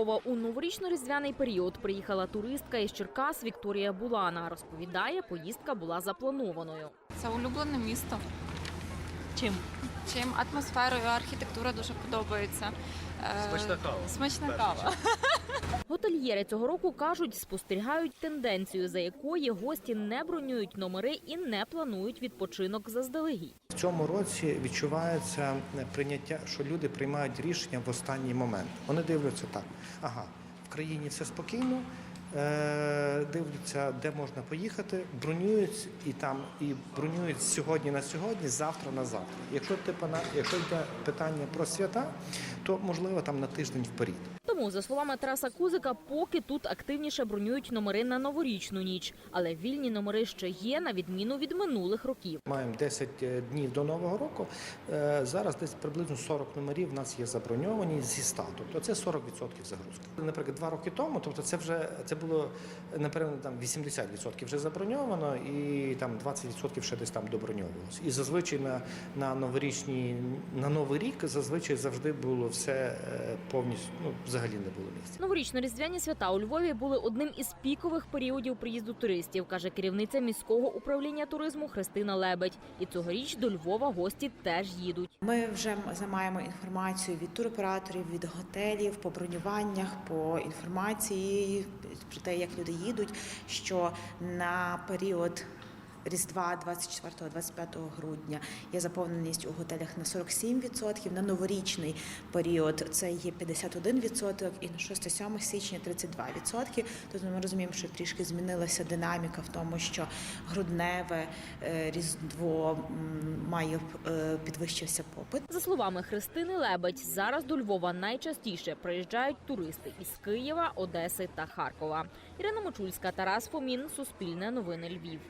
Львова у новорічно-різдвяний період приїхала туристка із Черкас Вікторія Булана. Розповідає, поїздка була запланованою. Це улюблене місто. Чим? Чим атмосферою, архітектура дуже подобається. Е, Смачна кава. Смачна Перше. кава. Готельєри цього року кажуть, спостерігають тенденцію, за якої гості не бронюють номери і не планують відпочинок заздалегідь. В цьому році відчувається прийняття, що люди приймають рішення в останній момент. Вони дивляться так: ага, в країні все спокійно. е, Дивляться, де можна поїхати, бронюють і там і бронюють сьогодні на сьогодні, завтра на завтра. Якщо на якщо йде питання про свята, то можливо там на тиждень вперед. Тому, за словами Тараса Кузика, поки тут активніше бронюють номери на новорічну ніч, але вільні номери ще є на відміну від минулих років. Маємо 10 днів до нового року. Е, Зараз десь приблизно 40 номерів в нас є заброньовані зі 100. Тобто це 40% загрузки. Наприклад, два роки тому, тобто це вже це було напевно там 80% вже заброньовано, і там 20% ще десь там доброньовувалося. І зазвичай на, на новорічні на новий рік зазвичай завжди було все е, повністю. Ну взагалі не було місця. Новорічно-різдвяні свята у Львові були одним із пікових періодів приїзду туристів, каже керівниця міського управління туризму Христина Лебедь. І цьогоріч до Львова гості теж їдуть. Ми вже маємо інформацію від туроператорів, від готелів по бронюваннях, по інформації про те, як люди їдуть, що на період. Різдва 24-25 грудня є заповненість у готелях на 47%, на новорічний період це є 51% і на 6-7 січня 32%. Тобто ми розуміємо, що трішки змінилася динаміка в тому, що грудневе е, різдво має е, підвищився попит. За словами Христини Лебедь, зараз до Львова найчастіше приїжджають туристи із Києва, Одеси та Харкова. Ірина Мочульська, Тарас Фомін, Суспільне новини Львів.